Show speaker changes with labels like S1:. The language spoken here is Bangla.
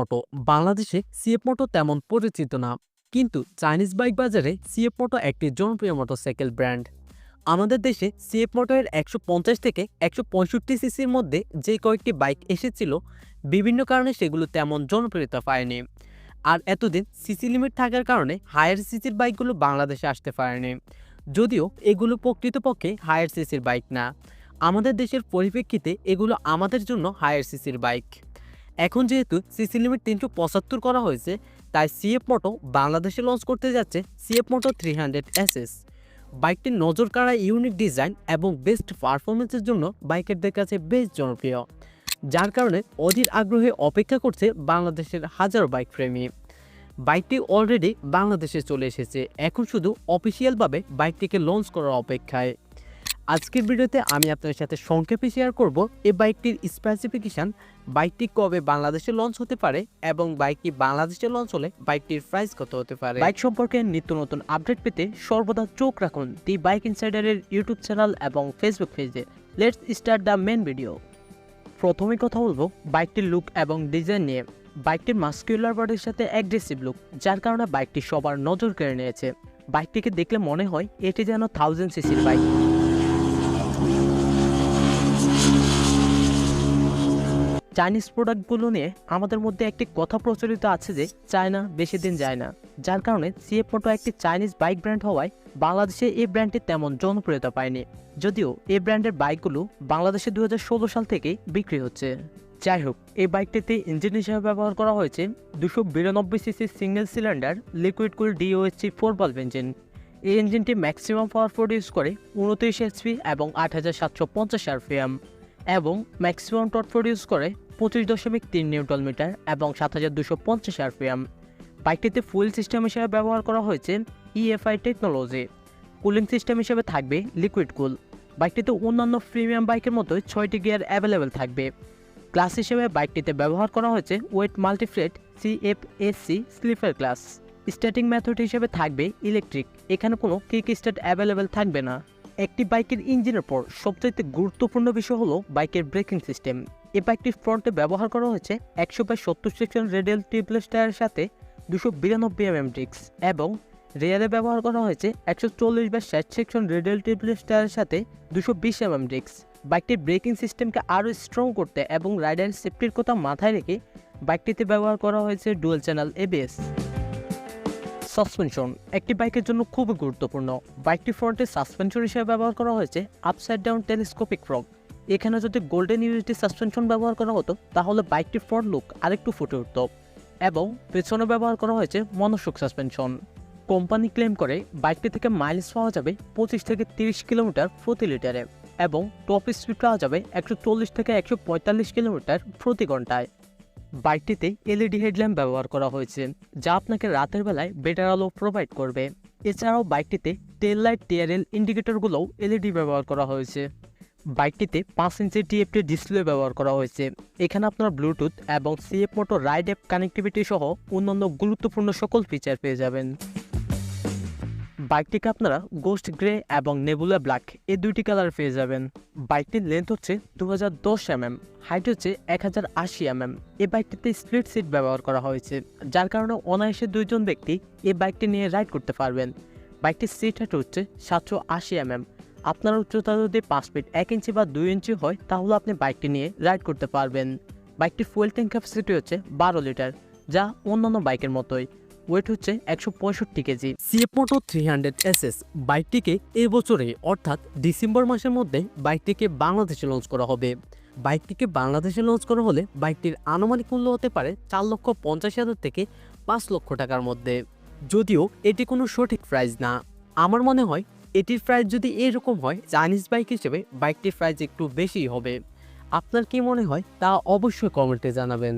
S1: মোটো বাংলাদেশে সিএফ মোটো তেমন পরিচিত না। কিন্তু চাইনিজ বাইক বাজারে সিএফ মোটো একটি জনপ্রিয় মোটরসাইকেল ব্র্যান্ড। আমাদের দেশে সিএফ মোটো এর একশো পঞ্চাশ থেকে একশো পঁয়ষট্টি সিসির মধ্যে যে কয়েকটি বাইক এসেছিল, বিভিন্ন কারণে সেগুলো তেমন জনপ্রিয়তা পায়নি। আর এতদিন সিসি লিমিট থাকার কারণে হায়ার সিসির বাইকগুলো বাংলাদেশে আসতে পারেনি। যদিও এগুলো প্রকৃতপক্ষে হায়ার সিসির বাইক না। আমাদের দেশের পরিপ্রেক্ষিতে এগুলো আমাদের জন্য হায়ার সিসির বাইক। এখন যেহেতু সিসি লিমিট তিনশো পঁচাত্তর করা হয়েছে, তাই সিএফ মোটো বাংলাদেশে লঞ্চ করতে যাচ্ছে CF moto three hundred SS বাইকটির নজর কাড়া ইউনিক ডিজাইন এবং বেস্ট পারফরমেন্সের জন্য বাইকারদের কাছে বেশ জনপ্রিয়, যার কারণে অধীর আগ্রহে অপেক্ষা করছে বাংলাদেশের হাজারো বাইক প্রেমী। বাইকটি অলরেডি বাংলাদেশে চলে এসেছে, এখন শুধু অফিসিয়ালভাবে বাইকটিকে লঞ্চ করার অপেক্ষায়। আজকের ভিডিওতে আমি আপনাদের সাথে সংক্ষেপে শেয়ার করব এই বাইকটির স্পেসিফিকেশান বাইকটি কবে বাংলাদেশে লঞ্চ হতে পারে এবং বাইকটি বাংলাদেশে লঞ্চ হলে বাইকটির প্রাইস কত হতে পারে।
S2: বাইক সম্পর্কে নিত্য নতুন আপডেট পেতে সর্বদা চোখ রাখুন দি বাইক ইনসাইডারের ইউটিউব চ্যানেল এবং ফেসবুক পেজে let's start the main video প্রথমে কথা বলব বাইকটির লুক এবং ডিজাইন নিয়ে। বাইকটির মাস্কুলার বডির সাথে অ্যাগ্রেসিভ লুক যার কারণে বাইকটি সবার নজর কেড়ে নিয়েছে। বাইকটিকে দেখলে মনে হয় এটি যেন থাউজেন্ড সিসির বাইক। চাইনিজ প্রোডাক্টগুলো নিয়ে আমাদের মধ্যে একটি কথা প্রচলিত আছে যে চায়না বেশি দিন যায় না। যার কারণে সিএফ একটি চাইনিজ বাইক ব্র্যান্ড হওয়ায় বাংলাদেশে এই ব্র্যান্ডটি তেমন জনপ্রিয়তা পায়নি। যদিও এই ব্র্যান্ডের বাইকগুলো বাংলাদেশে দুই হাজার ষোলো সাল থেকেই বিক্রি হচ্ছে। যাই হোক, এই বাইকটিতে ইঞ্জিন হিসেবে ব্যবহার করা হয়েছে দুশো বিরানব্বই CC single cylinder liquid cool DOSC four bulb engine এই ইঞ্জিনটি ম্যাক্সিমাম পাওয়ার প্রডিউস করে উনত্রিশ এইচপি এবং আট হাজার সাতশো পঞ্চাশ আরপিএম এবং ম্যাক্সিমাম টট প্রডিউস করে পঁচিশ দশমিক তিন নিউটন মিটার এবং সাত হাজার দুশো পঞ্চাশ আরপিএম। বাইকটিতে ফুল সিস্টেম হিসেবে ব্যবহার করা হয়েছে ইএফআই টেকনোলজি কুলিং সিস্টেম হিসেবে থাকবে লিকুইড কুল। বাইকটিতে অন্যান্য প্রিমিয়াম বাইকের মতোই ছয়টি গিয়ার অ্যাভেলেবেল থাকবে। ক্লাস হিসেবে বাইকটিতে ব্যবহার করা হয়েছে wet multiplate CFSC slipper clutch starting method হিসেবে থাকবে ইলেকট্রিক। এখানে কোনো কিক স্টার্ট অ্যাভেলেবেল থাকবে না। একটি বাইকের ইঞ্জিনের পর সবচাইতে গুরুত্বপূর্ণ বিষয় হলো বাইকের ব্রেকিং সিস্টেম এই বাইকটির ফ্রন্টে ব্যবহার করা হয়েছে একশো বাই সত্তর সেকশন রেডিয়াল টিউবলেস টায়ারের সাথে দুশো বিরানব্বই এম এম ডিক্স এবং রেয়ারে ব্যবহার করা হয়েছে একশো চল্লিশ বা ষাট সেকশন রেডিয়াল টিউবলেস টায়ারের সাথে দুশো বিশ এম এম ডিক্স বাইকটির ব্রেকিং সিস্টেমকে আরও স্ট্রং করতে এবং রাইডারের সেফটির কথা মাথায় রেখে বাইকটিতে ব্যবহার করা হয়েছে ডুয়েল চ্যানেল এবিএস সাসপেনশন একটি বাইকের জন্য খুবই গুরুত্বপূর্ণ। বাইকটি ফ্রন্টে সাসপেনশন হিসেবে ব্যবহার করা হয়েছে আপসাইড ডাউন টেলিস্কোপিক ফ্রগ এখানে যদি গোল্ডেন ইউনিটি সাসপেনশন ব্যবহার করা হতো, তাহলে বাইকটির ফ্রন্ট লুক আরেকটু ফুটে উঠত এবং পেছনে ব্যবহার করা হয়েছে মনসুক সাসপেনশন কোম্পানি ক্লেম করে বাইকটি থেকে মাইলেজ পাওয়া যাবে পঁচিশ থেকে তিরিশ কিলোমিটার প্রতি লিটারে এবং টপ স্পিড পাওয়া যাবে একশো চল্লিশ থেকে একশো পঁয়তাল্লিশ কিলোমিটার প্রতি ঘন্টায়। বাইকটিতে এলইডি হেডল্যাম্প ব্যবহার করা হয়েছে, যা আপনাকে রাতের বেলায় বেটার আলো প্রোভাইড করবে। এছাড়াও বাইকটিতে টেল লাইট টিআরএল ইন্ডিকেটরগুলোও এলইডি ব্যবহার করা হয়েছে। বাইকটিতে পাঁচ ইঞ্চি টিএফটি ডিসপ্লে ব্যবহার করা হয়েছে। এখানে আপনার ব্লুটুথ এবং CF moto ride app connectivity সহ অন্যান্য গুরুত্বপূর্ণ সকল ফিচার পেয়ে যাবেন। বাইকটিকে আপনারা গোস্ট গ্রে এবং নেবুলা ব্ল্যাক এই দুইটি কালার পেয়ে যাবেন। বাইকটির লেন্থ হচ্ছে দু হাজার দশ এমএম হাইট হচ্ছে এক হাজার আশি এমএম এই বাইকটিতে স্প্লিট সিট ব্যবহার করা হয়েছে, যার কারণে অনায়াসে দুইজন ব্যক্তি এই বাইকটি নিয়ে রাইড করতে পারবেন। বাইকটির সিট হাইট হচ্ছে সাতশো আশি এমএম আপনার উচ্চতা যদি পাঁচ ফিট এক ইঞ্চি বা দুই ইঞ্চি হয়, তাহলে আপনি বাইকটি নিয়ে রাইড করতে পারবেন। বাইকটির ফুয়েল ট্যাঙ্ক ক্যাপাসিটি হচ্ছে বারো লিটার যা অন্যান্য বাইকের মতোই। ওয়েট হচ্ছে একশো পঁয়ষট্টি KG.
S1: CF Moto three hundred SS বাইকটিকে এবছরে অর্থাৎ ডিসেম্বর মাসের মধ্যে বাইকটিকে বাংলাদেশে লঞ্চ করা হবে। বাইকটিকে বাংলাদেশে লঞ্চ করা হলে বাইকটির আনুমানিক মূল্য হতে পারে চার লক্ষ পঞ্চাশ হাজার থেকে পাঁচ লক্ষ টাকার মধ্যে। যদিও এটি কোনো সঠিক প্রাইস না। আমার মনে হয় এটির প্রাইস যদি এরকম হয় চাইনিজ বাইক হিসেবে বাইকটির প্রাইস একটু বেশি হবে। আপনার কি মনে হয় তা অবশ্যই কমেন্টে জানাবেন।